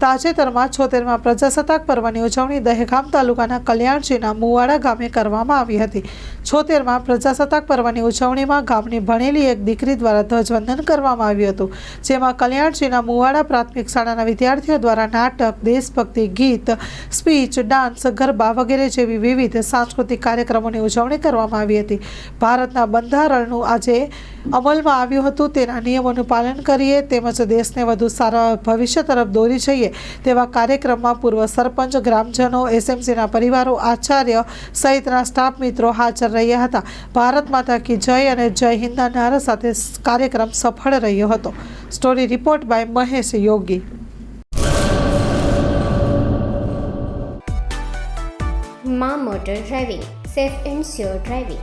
તાજેતરમાં છોતેરમાં પ્રજાસત્તાક પર્વની ઉજવણી દહેગામ તાલુકાના કલ્યાણજીના મુવાડા ગામે કરવામાં આવી હતી. છોતેરમાં પ્રજાસત્તાક પર્વની ઉજવણીમાં ગામની ભણેલી એક દીકરી દ્વારા ધ્વજવંદન કરવામાં આવ્યું હતું, જેમાં કલ્યાણજીના મુવાડા પ્રાથમિક શાળાના વિદ્યાર્થીઓ દ્વારા નાટક, દેશભક્તિ, ગીત, સ્પીચ, ડાન્સ, ગરબા વગેરે જેવી વિવિધ સાંસ્કૃતિક કાર્યક્રમોની ઉજવણી કરવામાં આવી હતી. ભારતના બંધારણનું આજે અમલમાં આવ્યું હતું. તેના નિયમોનું પાલન કરીએ, તેમજ દેશને વધુ સારા ભવિષ્ય તરફ દોરી જઈએ તેવા કાર્યક્રમમાં પૂર્વ સરપંચ, ગ્રામજનો, એસએમસીના પરિવારો, આચાર્ય સહિતના સ્ટાફ મિત્રો હાજર રહ્યા હતા. ભારત માતા કી જય અને જય હિન્દના નારા સાથે કાર્યક્રમ સફળ રહ્યો હતો. Story report by Mahesh Yogi. મા motor driving, safe and sure driving.